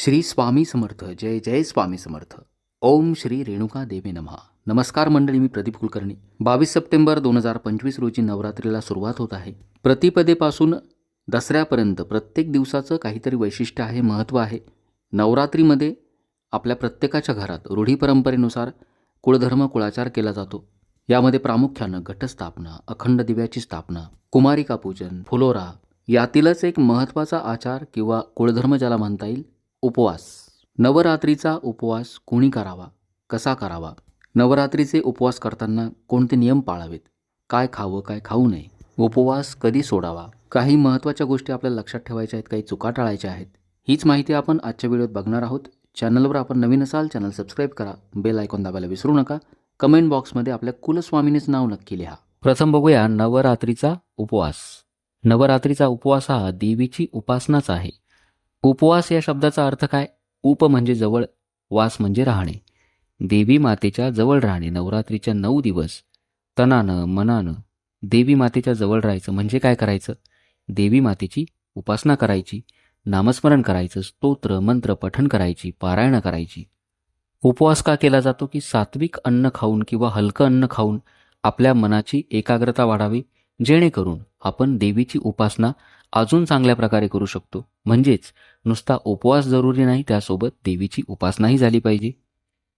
श्री स्वामी समर्थ जय जय स्वामी समर्थ. ओम श्री रेणुका देवी नमहा नमस्कार मंडळी मी प्रदीप कुलकर्णी. बावीस सप्टेंबर दोन हजार पंचवीस रोजी नवरात्रीला सुरुवात होत आहे. प्रतिपदेपासून दसऱ्यापर्यंत प्रत्येक दिवसाचं काहीतरी वैशिष्ट्य आहे महत्त्व आहे. नवरात्रीमध्ये आपल्या प्रत्येकाच्या घरात रूढी परंपरेनुसार कुळधर्म कुळाचार केला जातो. यामध्ये प्रामुख्यानं घटस्थापना अखंड दिव्याची स्थापना कुमारिका पूजन फुलोरा यातीलच एक महत्त्वाचा आचार किंवा कुळधर्म ज्याला म्हणता येईल उपवास. नवरात्रीचा उपवास कोणी करावा? कसा करावा? नवरात्रीचे उपवास करताना कोणते नियम पाळावेत? काय खावं काय खाऊ नये? उपवास कधी सोडावा? काही महत्त्वाच्या गोष्टी आपल्याला लक्षात ठेवायच्या आहेत काही चुका टाळायच्या आहेत. हीच माहिती आपण आजच्या व्हिडिओत बघणार आहोत. चॅनलवर आपण नवीन असाल चॅनल सबस्क्राईब करा. बेल आयकॉन दाबायला विसरू नका. कमेंट बॉक्समध्ये आपल्या कुलस्वामीनेच नाव नक्की लिहा. प्रथम बघूया नवरात्रीचा उपवास. नवरात्रीचा उपवास हा देवीची उपासनाच आहे. उपवास या शब्दाचा अर्थ काय? उप म्हणजे जवळ वास म्हणजे राहणे. देवी मातेच्या जवळ राहणे नवरात्रीच्या नऊ दिवस. तनानं मनानं देवी मातेच्या जवळ राहायचं म्हणजे काय करायचं? देवी मातेची उपासना करायची नामस्मरण करायचं स्तोत्र मंत्र पठण करायची पारायणं करायची. उपवास का केला जातो की सात्विक अन्न खाऊन किंवा हलकं अन्न खाऊन आपल्या मनाची एकाग्रता वाढावी जेणेकरून आपण देवीची उपासना अजून चांगल्या प्रकारे करू शकतो. म्हणजेच नुसता उपवास जरुरी नाही त्यासोबत देवीची उपासनाही झाली पाहिजे.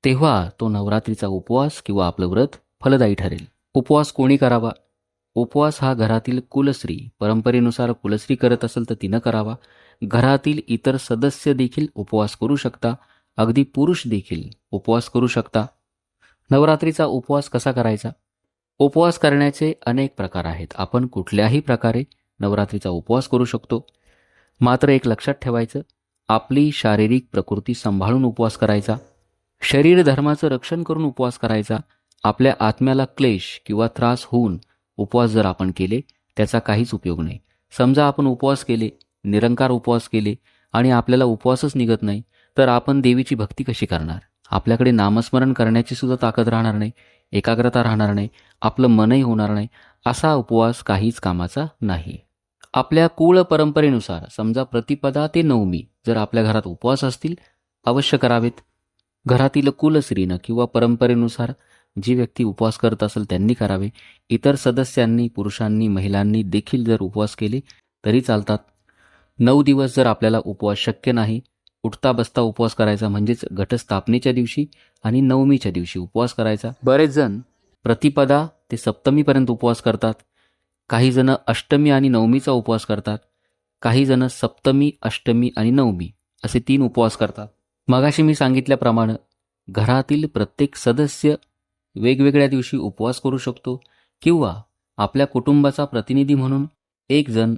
तेव्हा तो नवरात्रीचा उपवास किंवा आपलं व्रत फलदायी ठरेल. उपवास कोणी करावा? उपवास हा घरातील कुलस्त्री परंपरेनुसार कुलस्त्री करत असेल तर तिनं करावा. घरातील इतर सदस्य देखील उपवास करू शकता. अगदी पुरुष देखील उपवास करू शकता. नवरात्रीचा उपवास कसा करायचा? उपवास करण्याचे अनेक प्रकार आहेत. आपण कुठल्याही प्रकारे नवरात्रीचा उपवास करू शकतो. मात्र एक लक्षात ठेवायचं आपली शारीरिक प्रकृती सांभाळून उपवास करायचा शरीर धर्माचं रक्षण करून उपवास करायचा आपल्या आत्म्याला क्लेश किंवा त्रास होऊन उपवास जर आपण केले त्याचा काहीच उपयोग नाही. समजा आपण उपवास केले निरंकार उपवास केले आणि आपल्याला उपवासच निघत नाही तर आपण देवीची भक्ती कशी करणार? आपल्याकडे नामस्मरण करण्याची सुद्धा ताकद राहणार नाही एकाग्रता राहणार नाही आपलं मनही होणार नाही असा उपवास काहीच कामाचा नाही. आपल्या कुळ परंपरेनुसार समजा प्रतिपदा ते नवमी जर आपल्या घरात उपवास असतील अवश्य करावेत. घरातील कुलस्त्रीनं किंवा परंपरेनुसार जी व्यक्ती उपवास करत असेल त्यांनी करावे. इतर सदस्यांनी पुरुषांनी महिलांनी देखील जर उपवास केले तरी चालतात. नऊ दिवस जर आपल्याला उपवास शक्य नाही उठता बसता उपवास करायचा म्हणजेच घटस्थापनेच्या दिवशी आणि नवमीच्या दिवशी उपवास करायचा. बरेच जण प्रतिपदा ते सप्तमीपर्यंत उपवास करतात. काही जण अष्टमी आणि नवमीचा उपवास करतात काही जण सप्तमी अष्टमी आणि नवमी असे तीन उपवास करतात. मगाशी मी सांगितल्याप्रमाणे घरातील प्रत्येक सदस्य वेगवेगळ्या दिवशी उपवास करू शकतो किंवा आपल्या कुटुंबाचा प्रतिनिधी म्हणून एक जण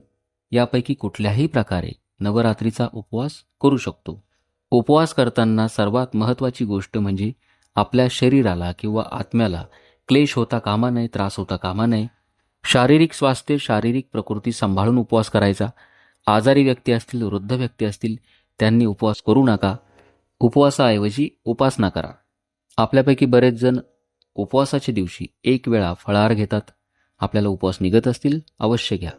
यापैकी कुठल्याही प्रकारे नवरात्रीचा उपवास करू शकतो. उपवास करताना सर्वात महत्त्वाची गोष्ट म्हणजे आपल्या शरीराला किंवा आत्म्याला क्लेश होता कामा नये त्रास होता कामा नये शारीरिक स्वास्थ्य शारीरिक प्रकृती सांभाळून उपवास करायचा. आजारी व्यक्ती असतील वृद्ध व्यक्ती असतील त्यांनी उपवास करू नका. उपवासाऐवजी उपासना करा. आपल्यापैकी बरेच जण उपवासाच्या दिवशी एक वेळा फळाहार घेतात. आपल्याला उपवास निघत असतील अवश्य घ्या.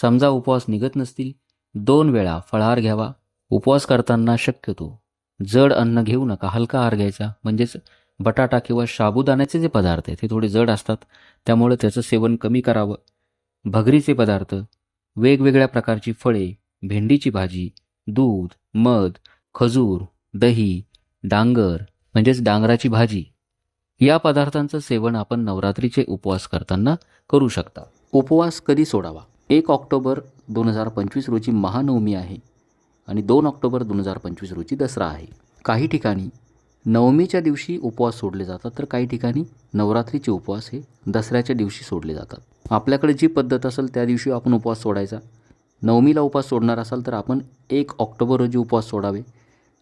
समजा उपवास निघत नसतील दोन वेळा फळाहार घ्यावा. उपवास करताना शक्यतो जड अन्न घेऊ नका. हलका आहार घ्यायचा. म्हणजेच बटाटा किंवा साबुदाण्याचे जे पदार्थ आहेत ते थोडे जड असतात. त्यामुळे त्याचं सेवन कमी करावं. भगरीचे पदार्थ वेगवेगळ्या प्रकारची फळे भेंडीची भाजी दूध मध खजूर दही डांगर म्हणजेच डांगराची भाजी या पदार्थांचं सेवन आपण नवरात्रीचे उपवास करताना करू शकता. उपवास कधी सोडावा? एक ऑक्टोबर दोन हजार पंचवीस रोजी महानवमी आहे आणि दोन ऑक्टोबर दोन हजार पंचवीस रोजी दसरा आहे. काही ठिकाणी नवमीच्या दिवशी उपवास सोडले जातात तर काही ठिकाणी नवरात्रीचे उपवास हे दसऱ्याच्या दिवशी सोडले जातात. आपल्याकडे जी पद्धत असेल त्या दिवशी आपण उपवास सोडायचा. नवमीला उपवास सोडणार असाल तर आपण एक ऑक्टोबर रोजी उपवास सोडावे.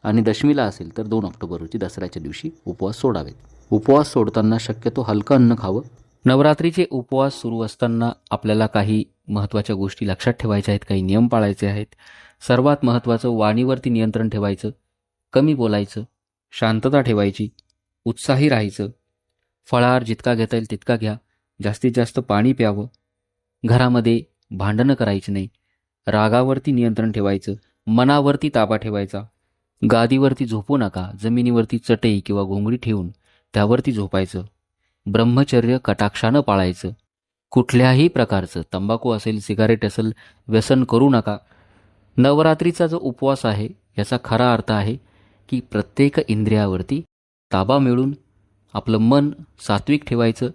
आणि दशमीला असेल तर दोन ऑक्टोबर रोजी दसऱ्याच्या दिवशी उपवास सोडावेत उपवास सोडताना शक्यतो हलकं अन्न खावं. नवरात्रीचे उपवास सुरू असताना आपल्याला काही महत्त्वाच्या गोष्टी लक्षात ठेवायच्या आहेत काही नियम पाळायचे आहेत. सर्वात महत्त्वाचं वाणीवरती नियंत्रण ठेवायचं कमी बोलायचं शांतता ठेवायची उत्साही राहायचं. फळाहार जितका घेता येईल तितका घ्या जास्तीत जास्त पाणी प्यावं. घरामध्ये भांडणं करायची नाही रागावरती नियंत्रण ठेवायचं मनावरती ताबा ठेवायचा. गादीवरती झोपू नका जमिनीवरती चटई किंवा घोंगडी ठेवून त्यावरती झोपायचं. ब्रह्मचर्य कटाक्षानं पाळायचं. कुठल्याही प्रकारचं तंबाखू असेल सिगारेट असेल व्यसन करू नका. नवरात्रीचा जो उपवास आहे याचा खरा अर्थ आहे की प्रत्येक इंद्रियावरती ताबा मिळून आपलं मन सात्विक ठेवायचं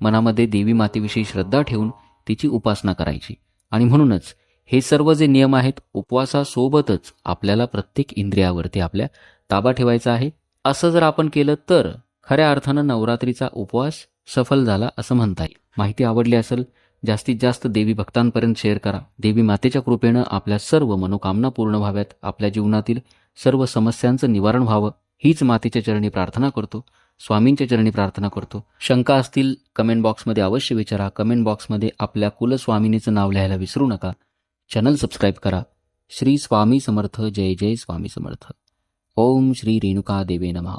मनामध्ये देवी मातेविषयी श्रद्धा ठेवून तिची उपासना करायची. आणि म्हणूनच हे सर्व जे नियम आहेत उपवासासोबतच आपल्याला प्रत्येक इंद्रियावरती आपल्या ताबा ठेवायचा आहे. असं जर आपण केलं तर खऱ्या अर्थानं नवरात्रीचा उपवास सफल झाला असं म्हणता येईल. माहिती आवडली असेल जास्तीत जास्त देवी भक्तांपर्यंत शेअर करा. देवी मातेच्या कृपेनं आपल्या सर्व मनोकामना पूर्ण व्हाव्यात. आपल्या जीवनातील सर्व समस्यांचं निवारण व्हावं हीच मातेच्या चरणी प्रार्थना करतो स्वामींच्या चरणी प्रार्थना करतो. शंका असतील कमेंट बॉक्समध्ये अवश्य विचारा. कमेंट बॉक्समध्ये आपल्या कुलस्वामिनीचं नाव लिहायला विसरू नका. चॅनल सबस्क्राईब करा. श्री स्वामी समर्थ. जय जय स्वामी समर्थ. ओम श्री रेणुका देवे नमः.